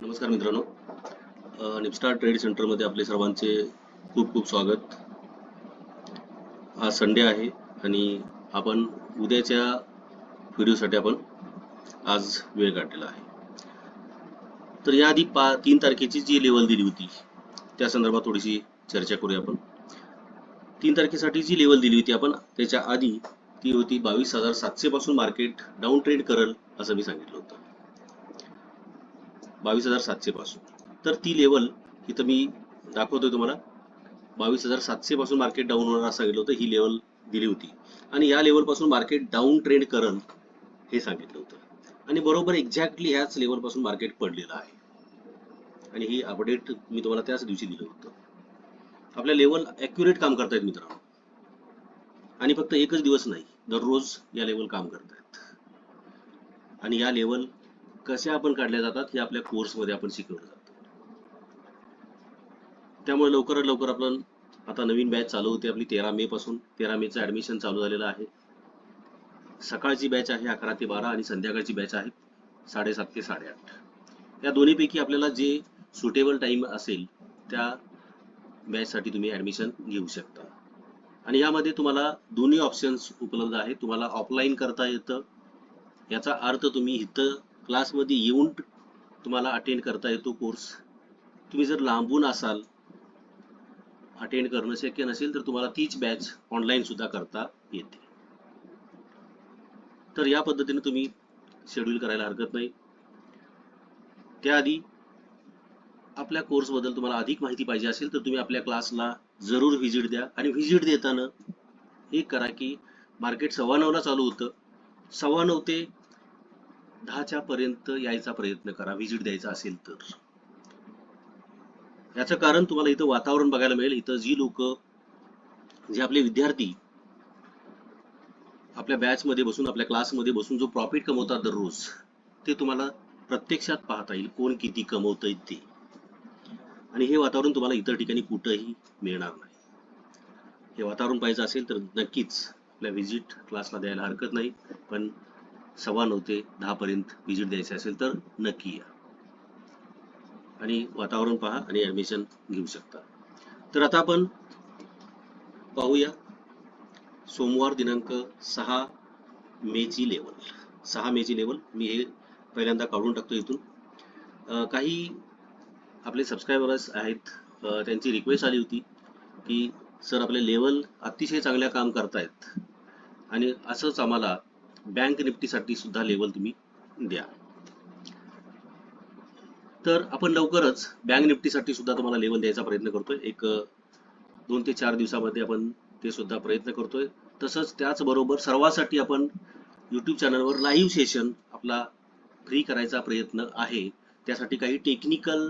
नमस्कार मित्रांनो. निपस्टार ट्रेड सेंटरमध्ये आपले सर्वांचे खूप खूप स्वागत. आज संडे आहे आणि आपण उद्याच्या व्हिडिओसाठी आपण आज वेळ काढलेला आहे. तर याआधी पा तीन तारखेची जी लेवल दिली होती त्या संदर्भात थोडीशी चर्चा करूया आपण. तीन तारखेसाठी जी लेवल दिली होती आपण त्याच्या आधी ती होती बावीस हजार सातशे पासून मार्केट डाऊन ट्रेड करल असं मी सांगितलं होतं. बावीस हजार सातशे पासून. तर ती लेवल इथं मी दाखवतोय तुम्हाला. बावीस हजार सातशे पासून मार्केट डाऊन होणार असं सांगितलं होतं. ही लेवल दिली होती. आणि या लेवलपासून मार्केट डाऊन ट्रेंड करल हे सांगितलं होतं. आणि बरोबर एक्झॅक्टली ह्याच लेवलपासून मार्केट पडलेलं आहे. आणि ही अपडेट मी तुम्हाला त्याच दिवशी दिलं होतं. आपल्या लेवल अॅक्युरेट काम करतायत मित्रांनो. आणि फक्त एकच दिवस नाही दररोज या लेवल काम करतायत. आणि या लेवल कशा आपण काढल्या जातात हे आपल्या कोर्समध्ये आपण शिकवलं जातं. त्यामुळे लवकरात लवकर आपण आता नवीन बॅच चालू होते. आपली तेरा मे पासून तेरा मेचं ऍडमिशन चालू झालेलं आहे. सकाळची बॅच आहे अकरा ते बारा आणि संध्याकाळची बॅच आहे साडेसात ते साडेआठ. या दोन्हीपैकी आपल्याला जे सुटेबल टाईम असेल त्या बॅचसाठी तुम्ही ॲडमिशन घेऊ शकता. आणि यामध्ये तुम्हाला दोन्ही ऑप्शन्स उपलब्ध आहेत. तुम्हाला ऑफलाईन करता येतं. याचा अर्थ तुम्ही इथं क्लासमध्ये येऊन तुम्हाला अटेंड करता येतो कोर्स तुम्ही जर लांबून असाल अटेंड करणं शक्य नसेल तर तुम्हाला तीच बॅच ऑनलाईन सुद्धा करता येते. तर या पद्धतीने तुम्ही शेड्यूल करायला हरकत नाही. त्याआधी आपल्या कोर्सबद्दल तुम्हाला अधिक माहिती पाहिजे असेल तर तुम्ही आपल्या क्लासला जरूर व्हिजिट द्या. आणि व्हिजिट देताना हे करा की मार्केट सव्वा नऊला चालू होतं. सव्वा नऊ ते दहाच्या पर्यंत यायचा प्रयत्न करा व्हिजिट द्यायचा असेल तर. याचं कारण तुम्हाला इथं वातावरण बघायला मिळेल. इथं जी लोक जे आपले विद्यार्थी आपल्या बॅच मध्ये बसून आपल्या क्लासमध्ये बसून जो प्रॉफिट कमवतात दररोज ते तुम्हाला प्रत्यक्षात पाहता येईल कोण किती कमवतंय ते. आणि हे वातावरण तुम्हाला इतर ठिकाणी कुठंही मिळणार नाही. हे वातावरण पाहिजे असेल तर नक्कीच आपल्या व्हिजिट क्लासला द्यायला हरकत नाही. पण सव्वा नऊ ते दहापर्यंत व्हिजिट द्यायची असेल तर नक्की या. आणि वातावरण पहा आणि ऍडमिशन घेऊ शकता. तर आता आपण पाहूया सोमवार दिनांक सहा मेची लेवल सहा मेची लेवल मी हे पहिल्यांदा काढून टाकतो इथून. काही आपले सबस्क्रायबर्स आहेत. त्यांची रिक्वेस्ट आली होती की सर आपले लेवल अतिशय चांगल्या काम करतायत आणि असंच आम्हाला बँक निफ्टीसाठी सुद्धा लेवल तुम्ही द्या. तर आपण लवकरच बँक निफ्टीसाठी सुद्धा तुम्हाला लेवल द्यायचा प्रयत्न करतोय. एक दोन ते चार दिवसामध्ये आपण ते सुद्धा प्रयत्न करतोय. तसंच त्याचबरोबर सर्वांसाठी आपण यूट्यूब चॅनलवर लाईव्ह सेशन आपला फ्री करायचा प्रयत्न आहे. त्यासाठी काही टेक्निकल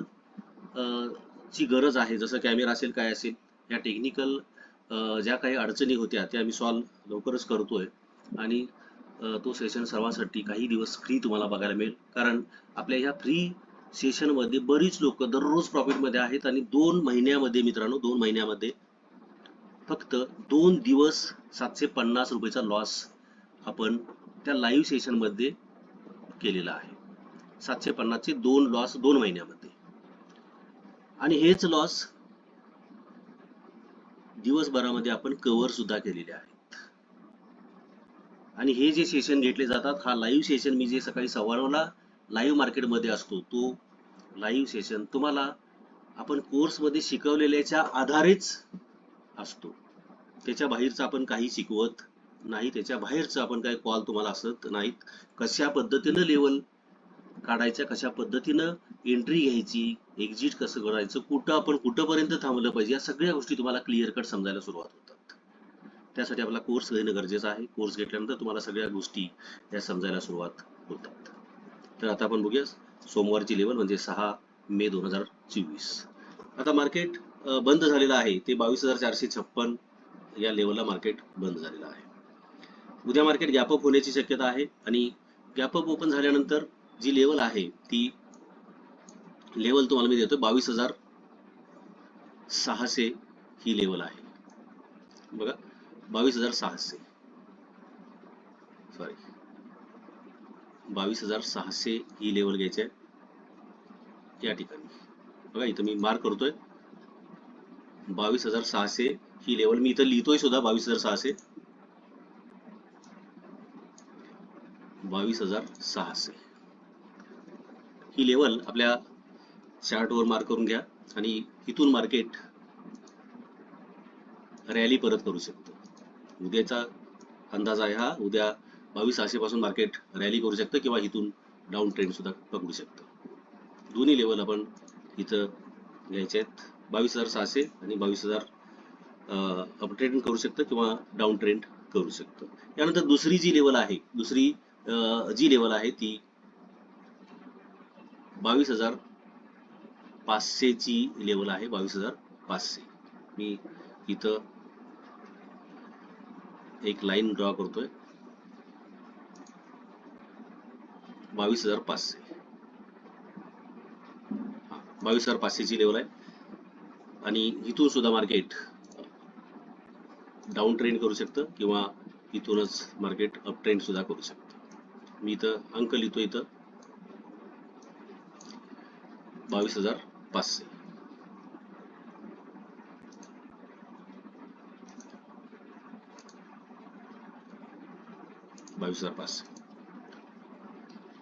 ची गरज आहे. जसं कॅमेरा असेल काय असेल या टेक्निकल ज्या काही अडचणी होत्या त्या आम्ही सॉल्व्ह लवकरच करतोय. आणि तो सेशन सर्वांसाठी काही दिवस फ्री तुम्हाला बघायला मिळेल. कारण आपल्या ह्या फ्री सेशनमध्ये बरीच लोक दररोज प्रॉफिटमध्ये आहेत आणि दोन महिन्यामध्ये मित्रांनो दोन महिन्यामध्ये फक्त दोन दिवस सातशे पन्नास रुपयेचा लॉस आपण त्या लाईव्ह सेशनमध्ये केलेला आहे. सातशे पन्नासचे दोन लॉस दोन महिन्यामध्ये. आणि हेच लॉस दिवसभरामध्ये आपण कव्हर सुद्धा केलेले आहे. आणि हे जे सेशन घेतले जातात हा लाईव्ह सेशन मी जे सकाळी सव्वा लाईव्ह मार्केटमध्ये असतो. तो लाईव्ह सेशन तुम्हाला आपण कोर्समध्ये शिकवलेल्याच्या आधारेच असतो. त्याच्या बाहेरचं आपण काही शिकवत नाही त्याच्या बाहेरचं आपण काही कॉल तुम्हाला असत नाहीत. कशा पद्धतीनं लेवल काढायच्या कशा पद्धतीनं एंट्री घ्यायची एक्झिट कसं करायचं कुठं आपण कुठंपर्यंत थांबलं पाहिजे या सगळ्या गोष्टी तुम्हाला क्लिअर कट समजायला सुरुवात होतात. त्यासाठी आपला कोर्स घेणं गरजेचं आहे. कोर्स घेतल्यानंतर तुम्हाला सगळ्या गोष्टी या समजायला सुरुवात होतात. तर आता आपण बघूया सोमवारची लेवल म्हणजे सहा मे दोन हजार चोवीस. आता मार्केट बंद झालेलं आहे. ते बावीस हजार चारशे छप्पन या लेवलला मार्केट बंद झालेलं आहे. उद्या मार्केट गॅपअप होण्याची शक्यता आहे आणि गॅपअप ओपन झाल्यानंतर जी लेवल आहे ती लेवल तुम्हाला मी देतो बावीस हजार सहाशे ही लेवल आहे. बघा. बावीस हजार सहाशे. सॉरी बावीस हजार सहाशे ही लेवल घ्यायची आहे. या ठिकाणी. बघा इथं मी मार्क करतोय. बावीस हजार सहाशे ही लेवल मी इथं लिहितोय सुद्धा बावीस हजार सहाशे. बावीस हजार सहाशे. ही लेवल आपल्या चार्टवर मार्क करून घ्या आणि इथून मार्केट रॅली परत करू शकतो. उद्याचा अंदाज आहे हा. उद्या बावीस सहाशे पासून मार्केट रॅली करू शकतं किंवा इथून डाऊन ट्रेंड सुद्धा पकडू शकतं. दोन्ही लेवल आपण इथं घ्यायचे आहेत. बावीस हजार सहाशे आणि बावीस हजार अप ट्रेंड करू शकतं किंवा डाऊन ट्रेंड करू शकतं. यानंतर दुसरी जी लेवल आहे दुसरी जी लेवल आहे ती बावीस हजार पाचशेची लेवल आहे. बावीस हजार पाचशे. मी इथं एक लाईन ड्रॉ करतोय. बावीस हजार पाचशे. बावीस हजार पाचशेची लेवल आहे. आणि इथून सुद्धा मार्केट डाऊन ट्रेंड करू शकतं किंवा इथूनच मार्केट अप ट्रेंड सुद्धा करू शकतं. मी इथं अंक लिहितो इथं. बावीस हजार पाचशे. बावीस हजार पाच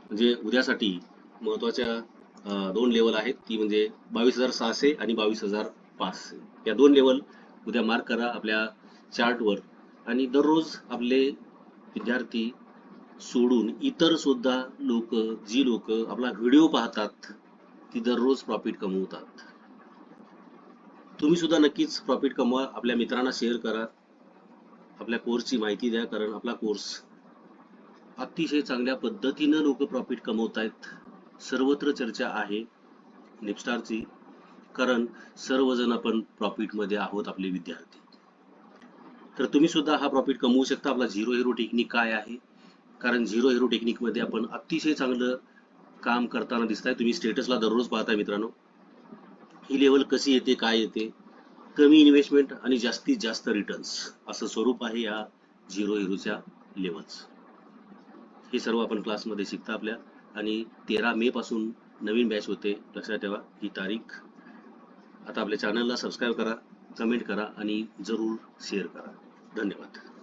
म्हणजे उद्यासाठी महत्त्वाच्या दोन लेवल आहेत. ती म्हणजे बावीस हजार सहाशे आणि बावीस हजार पाचशे. या दोन लेवल उद्या मार्क करा आपल्या चार्टवर आणि दररोज आपले विद्यार्थी सोडून इतर सुद्धा लोक जी लोक आपला व्हिडिओ पाहतात ती दररोज प्रॉफिट कमवतात. तुम्ही सुद्धा नक्कीच प्रॉफिट कमवा आपल्या मित्रांना शेअर करा. आपल्या कोर्सची माहिती द्या कारण आपला कोर्स अतिशय चांगल्या पद्धतीनं लोक प्रॉफिट कमवत आहेत सर्वत्र चर्चा आहे निपस्टारची कारण सर्वजण आपण प्रॉफिटमध्ये आहोत आपले विद्यार्थी. तर तुम्ही सुद्धा हा प्रॉफिट कमवू शकता. आपला झिरो हिरो टेक्निक काय आहे? कारण झिरो हिरो टेक्निकमध्ये आपण अतिशय चांगलं काम करताना दिसताय. तुम्ही स्टेटसला दररोज पाहताय मित्रांनो. ही लेवल कशी येते काय येते? कमी इन्व्हेस्टमेंट आणि जास्तीत जास्त रिटर्न्स असं स्वरूप आहे या झिरो हिरोच्या लेवल्स हे सर्व आपण क्लासमध्ये शिकता आपल्या. आणि तेरा मे पासून नवीन बॅच होते. लक्षात ठेवा ही तारीख. आता आपल्या चॅनलला सबस्क्राईब करा कमेंट करा आणि जरूर शेअर करा. धन्यवाद.